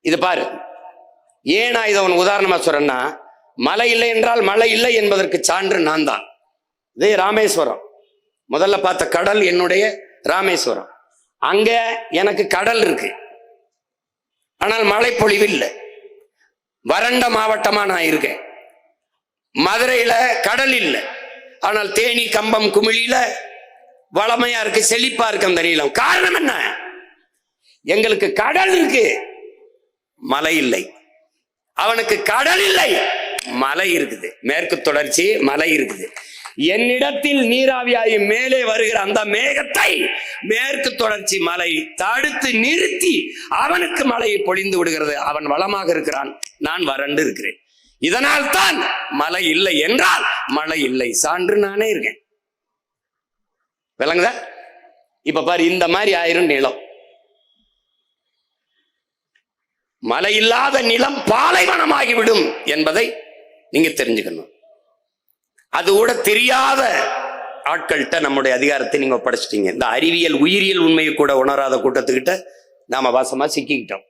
இது பாரு. ஏன் நான் இதை உன் உதாரணமா சொல்றேன்னா மழை இல்லை என்றால் மழை இல்லை என்பதற்கு சான்று நான் தான். இதே ராமேஸ்வரம். முதல்ல பார்த்த கடல் என்னுடைய ராமேஸ்வரம். அங்க எனக்கு கடல் இருக்கு. ஆனால் மழை பொழிவு இல்லை. வறண்ட மாவட்டமா நான் இருக்கேன். மதுரையில கடல் இல்லை. ஆனால் தேனி கம்பம் குமிழியில வளமையா இருக்கு செழிப்பா இருக்கு அந்த நீளம். காரணம் என்ன? எங்களுக்கு கடல் இருக்கு. மலை இல்லை. அவனுக்கு கடல் இல்லை. மலை இருக்குது. மேற்கு தொடர்ச்சி மலை இருக்குது. என்னிடத்தில் நீராவியாகி மேலே வருகிற அந்த மேகத்தை மேற்கு தொடர்ச்சி மலை தடுத்து நிறுத்தி அவனுக்கு மலையை பொழிந்து விடுகிறது. அவன் வளமாக இருக்கிறான். நான் வறண்டு இருக்கிறேன். இதனால் தான் மழை இல்லை என்றால் மழை இல்லை சான்று நானே இருக்கேன். விளங்குதா? இப்ப பாரு இந்த மாதிரி ஆயிரும் நிலம். மழை இல்லாத நிலம் பாலைவனமாகிவிடும் என்பதை நீங்க தெரிஞ்சுக்கணும். அது கூட தெரியாத ஆட்கள்கிட்ட நம்முடைய அதிகாரத்தை நீங்க ஒப்படைச்சிட்டீங்க. இந்த அறிவியல் உயிரியல் உண்மையை கூட உணராத கூட்டத்துக்கிட்ட நாம வாசமா சிக்கிக்கிட்டோம்.